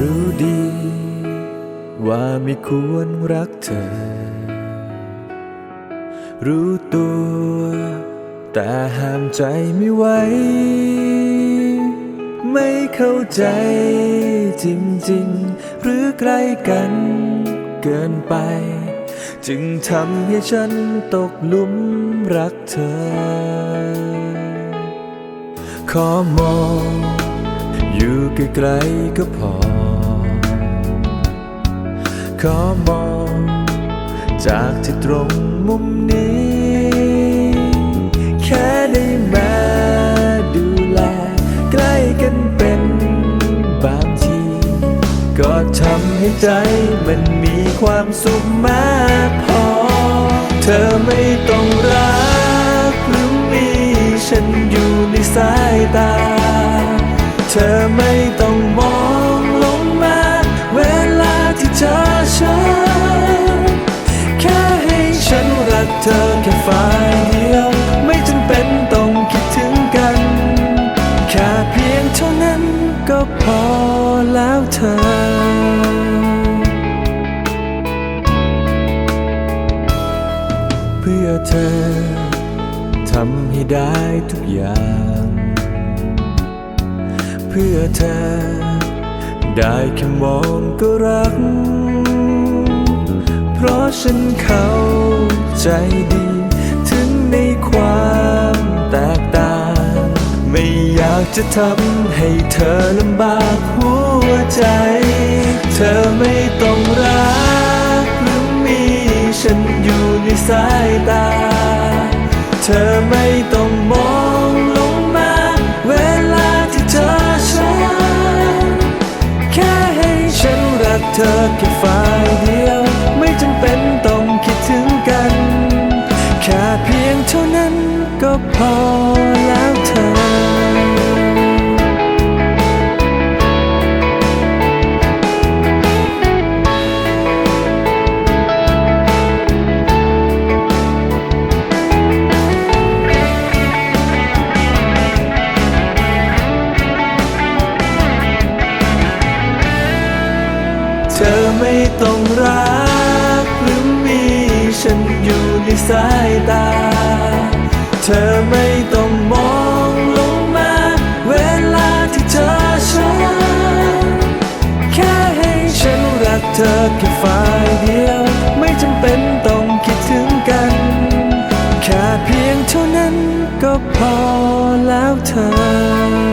รู้ดี ว่าไม่ควรรักเธอ รู้ตัว แต่ห้ามใจไม่ไหว ไม่เข้าใจจริงๆ หรือใกล้กันเกินไป จึงทำให้ฉันตกหลุมรักเธอ ขอมองอยู่ไกลๆก็พอ ขอมอง จากที่ตรงมุมนี้ แค่ได้มาดูแล ใกล้กันเป็นบางที ก็ทำให้ใจมันมีความสุขมากพอ เธอไม่ต้องรักหรือมี ฉันอยู่ในสายตา เธอไม่ ฝ่ายเดียว ไม่จำเป็นต้องคิดถึงกัน แค่เพียงเท่านั้นก็พอแล้วเธอเพื่อเธอ ทำให้ได้ทุกอย่าง เพื่อเธอ ได้แค่มองก็รัก เพราะฉันเข้าใจดี จะทำให้เธอลำบากหัวใจ เธอไม่ต้องรักหรือมีฉันอยู่ในสายตา เธอไม่ต้องมองลงมา เวลาที่เธอช้าแค่ให้ฉันรักเธอแค่ฝ่ายเดียว ไม่จำเป็นต้องคิดถึงกัน แค่เพียงเท่านั้นก็พอ ธอไม่ต้องรัก หรือมีฉันอยู่ในสายตา เธอไม่ต้องมองลงมา เวลาที่เธอช้าแค่ให้ฉันรักเธอแค่ฝ่ายเดียว ไม่จำเป็นต้องคิดถึงกัน แค่เพียงเท่านั้นก็พอแล้วเธอ